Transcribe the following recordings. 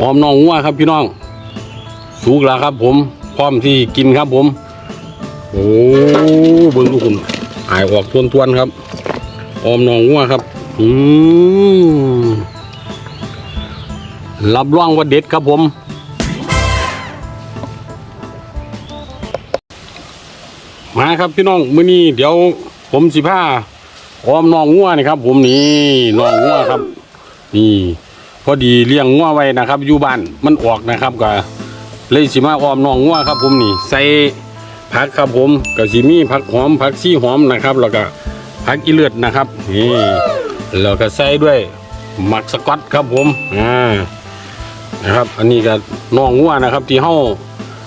ออมน้องงัวครับพี่น้อง สุกแล้วครับ ผม พร้อมที่กินครับผม โอ้เบิ่งดูคุณอายออกทวนทวนๆครับออมน้องงัวครับ อืมรับรองว่าเด็ดครับผมมาครับพี่น้องมื้อนี้เดี๋ยวผมสิพาออมน้องงัวนี่ครับ ผมนี่น้องงัวครับ นี่ พอดีเลี้ยงงัวไว้นะครับอยู่บ้านมันออกนะครับก็เลยสิมาออมน้องงัวครับ ผมนี่ใส่ผักครับผมก็สิมีผักหอมผักซี่หอมนะครับ แล้วก็ผักอีเลือดนะครับนี่แล้วก็ใส่ด้วยหมักสกอตครับผมอ่านะครับ อันนี้ก็น้องงัวนะครับ ที่เฮา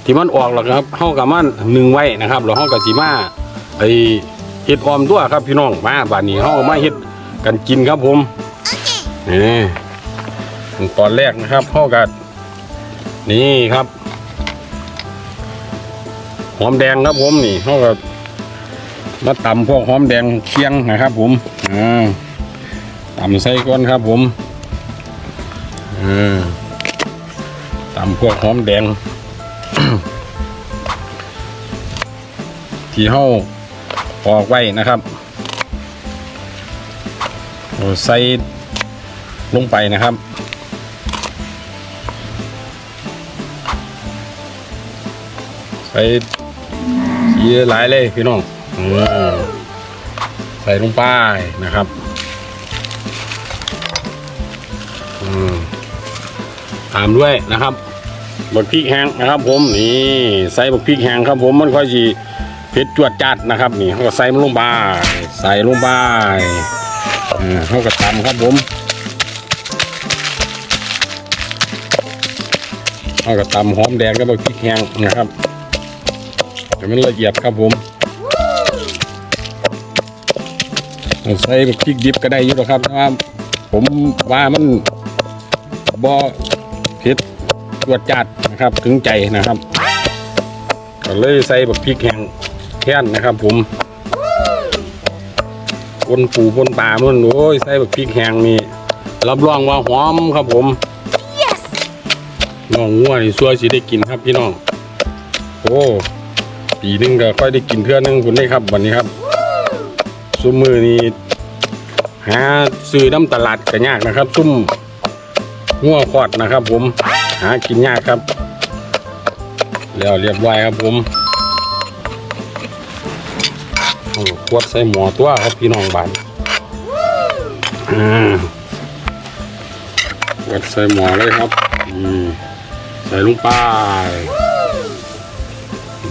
ที่มันออกแล้วครับเฮากับมันหนึ่งไว้นะครับแล้วเฮาก็สิมาไอเฮ็ดออมตัวครับพี่น้องมาบัดนี้เฮามาเฮ็ดกันกินครับผมนี่ ตอนแรกนะครับเข้ากันนี่ครับหอมแดงครับผมนี่เข้ากับมาตำพวกหอมแดงเคียงนะครับผมอ่าตำใส่ก้อนครับผมอ่าตำพวกหอมแดง ที่เข้าออกไว้นะครับใส่ลงไปนะครับ ส่เยอะหลายเลยพี่น้องอใส่ลงไปนะครับอืมตามด้วยนะครับบักพริกแห้งนะครับ ผมนี่ใส่บักพริกแห้งครับ ผมมันค่อยจีเผ็ดจวดจัดนะครับนี่เขาก็ใส่มันลงไปใส่ลงไปเขาก็ตำครับผมเอากระตำหอมแดงกับพริกแห้งนะครับ ให้มันละเอียดครับผมเอาใส่พริกดิบก็ได้อยู่หรอกครับแต่ว่าผมว่ามันบ่เผ็ดรวดจัดนะครับ ถึงใจนะครับก็เลยใส่แบบพริกแห้งแค่นนะครับ ผมปนปูปนปลามันโอ้ยใส่แบบพริกแห้งนี่รับรองว่าหอมครับผมน้องงัวนี่ซัวสิได้กินครับพี่น้อง โอ้ ปีนึงก็ค่อยได้กินเทื่อนึงคุณได้ครับวันนี้ครับซุมมือนี่หาซื้อน้ำตลาดก็ยากนะครับ ซุ่มงัวคอดนะครับ ผมหากินยากครับ แล้วเรียบร้อยครับผมขวดใส่หมอตัวครับพี่น้องบ้านอ่าขวดใส่หมอเลยครับใส่ลงไป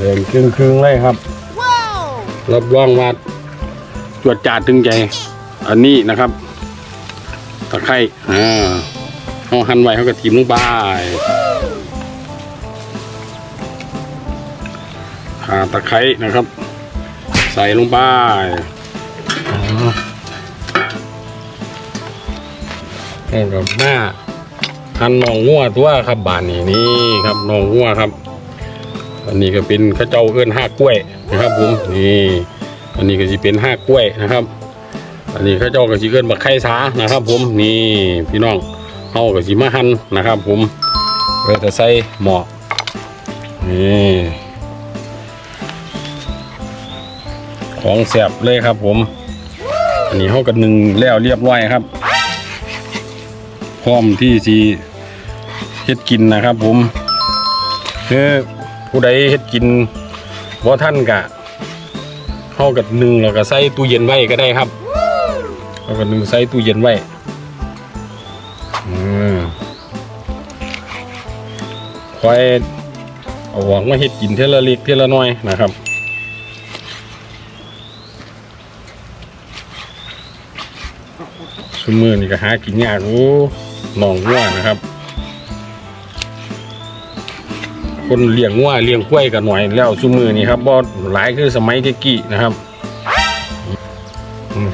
เดินครึ่งครึ่งเลยครับ รับรองว่าจวดจาดถึงใจ อันนี้นะครับตะไคร้อ่าเอาหั่นไว้เขาก็ทิมลงไปขาตะไคร้นะครับ ใส่ลงไปอ๋อเอากับหน้าคันหนองงัวตัวครับบานนี้นี่ครับหนองงัวครับ อันนี้ก็เป็นข้าเจ้าเอื้อนห้ากล้วยนะครับผมนี่อันนี้ก็จะเป็นห้ากล้วยนะครับ อันนี้ข้าเจ้าก็จะเอื้อนบักไข่สานะครับ ผมนี่พี่น้องเฮาก็สิมาหั่นนะครับ ผมเพื่อจะใส่หม้อนี่ของแซ่บเลยครับผม อันนี้เฮาก็นึ่งแล้วเรียบร้อยครับ พร้อมที่สีเฮ็ดกินนะครับผมคือ ผู้ใดเฮ็ดกินบ่ท่านกะเข้ากับหนึ่งแล้วก็ใส่ตู้เย็นไว้ก็ได้ครับเข้ากับหนึ่งใส่ตู้เย็นไว้อืมคอยเอาหวังมาเฮ็ดกินเทละเล็กเทละน้อยนะครับซุมมือนี่ก็หากินยากโอ้หนองงัวนะครับ คนเลี้ยงงัวเลี้ยงกล้วยกันหน่อยแล้วซุมือนี่ครับบ่หลายคือสมัยเจ๊กี้นะครับ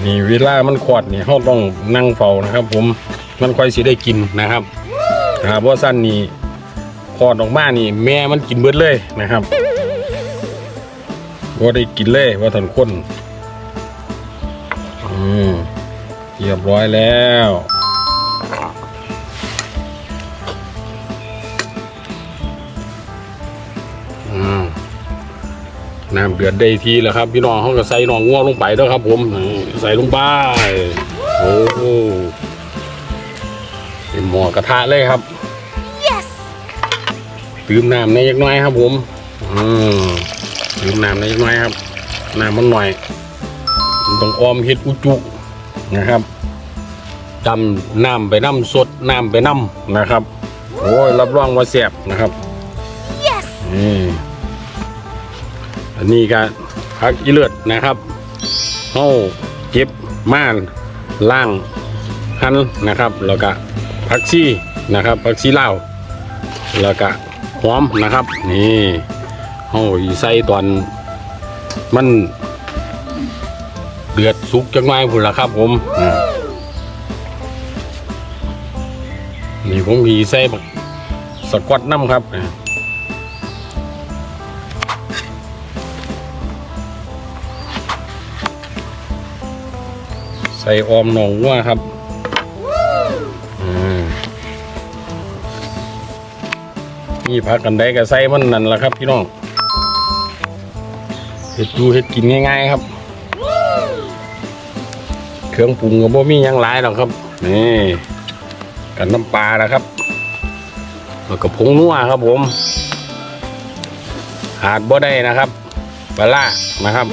นี่เวลามันขวดนี่เขาต้องนั่งเฝ้านะครับ ผมมันค่อยสิได้กินนะครับหาบ่สั้นนี่ขอดออกมานี่แม่มันกินเบิดเลยนะครับบ่าได้กินเลยว่าทันคนอืมเรียบร้อยแล้ว น้ำเดือดได้ทีแล้วครับ พี่น้องเขาก็ใส่หนองงัวลงไปเด้วยครับ ผมนี่ใส่ลงไปโอ้โหเป็นหม้อกระทะเลยครับ Yes! ตืมน้ำในยักหน้อยครับ ผมอืมตืมน้ำในยักหน้อยครับน้ำมันหน่อยมันต้องออมเฮ็ดอุจุนะครับจำน้ำไปน้ำสดน้ำไปน้ำนะครับ โอ้ยรับรองว่าแซ่บนะครับ Yes! นี่ อันนี้ก็พักอีเลือดนะครับเฮาเก็บม่านล่างหันนะครับ แล้วก็ผักชีนะครับผักชีลาแล้วก็หอมนะครับ นี่เฮาใส่ตอนมันเดือดสุกจังไงพุ่นละครับ ผมนี่ผมมีใส่บักสกอตน้ำครับ ส่ออมหนองวัวครับอืมนี่พักกันได้ก็ใส่มันนั่นแหละครับพี่น้องเห็ดดูเห็ดกินง่ายๆครับ เครื่องปรุงก็บ่มียังหลายหรอกครับนี่กันน้ำปลานะครับแล้วก็ผงนัวครับผมขาดบ่ได้นะครับปลาล่านะครับ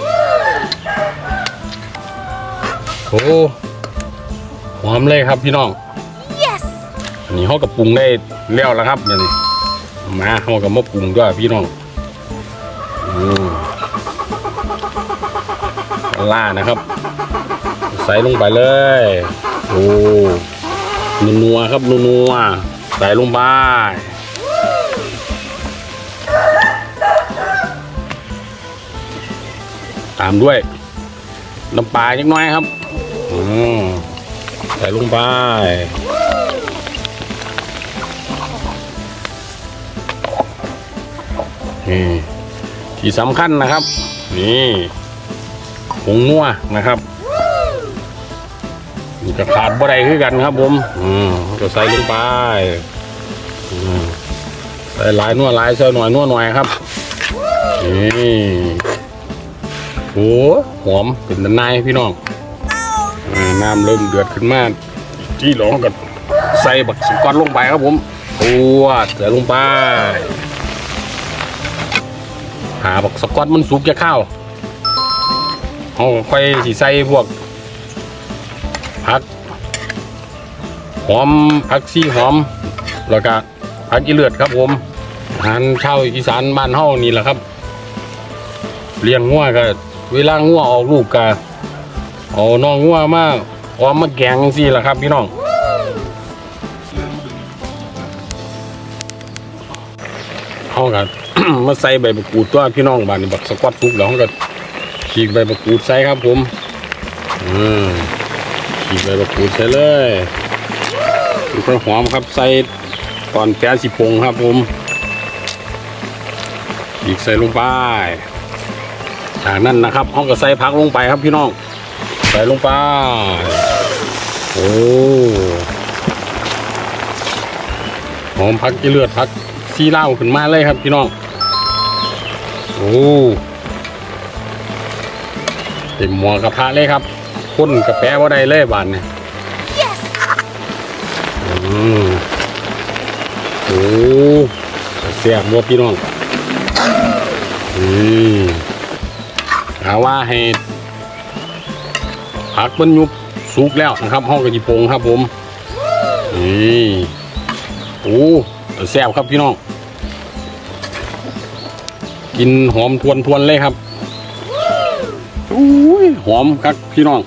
อ้หอมเลยครับพี่น้อง Yes! อันนี้เขากับปรุงได้แล้วแล้วครับเนี่ยวนี่มาเขากับมาปรุงด้วยพี่น้องอืมปลาล่านะครับ ใส่ลงไปเลย โอ้นัวๆครับนัวๆใส่ลงไปตามด้วยน้ำปลานิดน้อยครับ อืมใส่ลงไปนี่ที่สำคัญนะครับ นี่ผงนัวนะครับจะขาดบ่ได้คือกันครับผมอืมก็ใส่ลงไปอืมใส่หลายนัวหลายใส่หน่อยนัวหน่อยครับนี่โอ้หอมเป็นนายพี่น้อง น้ำเริ่มเดือดขึ้นมาที่หลองก็ใส่บักสกอตลงไปครับผมตัวใส่ลงไป หาบักสกอตมันสุกจะข้าวเอาค่อยสีใส่พวกผักหอมผักชีหอม แล้วก็ผักกีเลือดครับผมอาหารชาวอีสานบ้านเฮานี่แหละครับ เลี้ยงงัวก็เวลางัวออกลูกก็เอาน้องงัวมา ออมมาแกงสิล่ะครับ พี่น้องเขาก็ มาใส่ใบมะกรูดตัวพี่น้องบ้านนี้บักสกอตทุกแล้วเขาก็ฉีกใบมะกรูดใส่ครับผมอืมฉีกใบมะกรูดใส่เลยมันก็หอมครับใส่ตอนแปะสิปงครับผมฉีกใส่ลงไปจากนั้นนะครับเขาก็ใส่ผักลงไปครับพี่น้อง ใส่ลงไป โอ้หอมพักที่เลือดพักซีเหล้าขึ้นมาเลยครับพี่น้อง โอ้เต็มหม้อกระทะเลยครับข้นกระแปะว่าได้เลยบานเนี่ย Yes! อืมโอ้เสียบวัวพี่น้องอืมถาว่าให้ ผักมันยุบสุกแล้วนะครับห้องกระจิโปงครับผมนี่โอ้แซ่บครับพี่น้องกินหอมทวนทวนๆเลยครับอุ้ยหอมครับพี่น้อง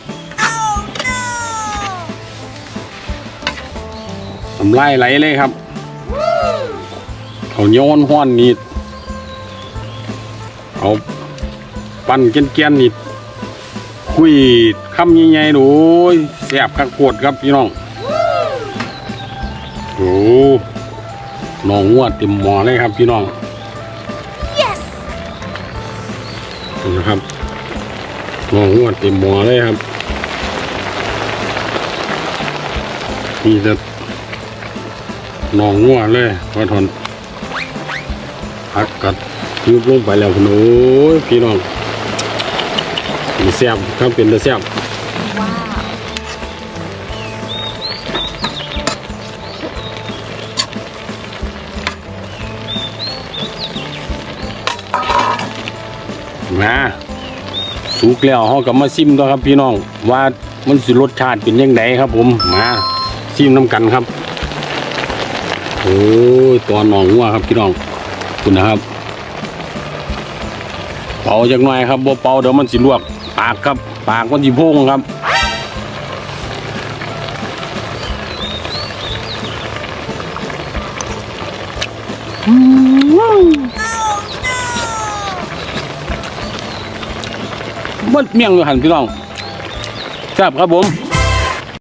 น้ำลายไหลเลยครับเขาวเหนียวห้อนนี่เอา ปั้นเกี้ยนๆนี่คุย คำใหญ่ๆดูแซ่บคักโคตรครับพี่น้องโอ้น้องวัวเต็มหมอเลยครับพี่น้อง Yes! ดูนะครับน้องวัวเต็มหมอเลยครับนี่จะน้องวัวเลยว่าทนพักกัดยุบลงไปแล้วพุ่นโอ้ยพี่น้องมีแซ่บครับเป็นตะแซ่บ ว้าวมาสุกแล้วเฮาก็มาซิมตัวครับพี่น้อง ว่ามันสิรสชาติเป็นยังไงครับ ผมมาซิมน้ำกันครับ โอ้ยตัวหนองวัวครับพี่น้องคุณนะครับ เป่าจักหน่อยครับบ่เป่าเดี๋ยวมันสิลวกปากครับ ปากมันสิโพงครับมันเมี่ยงอยู่หันพี่น้องแซ่บครับผม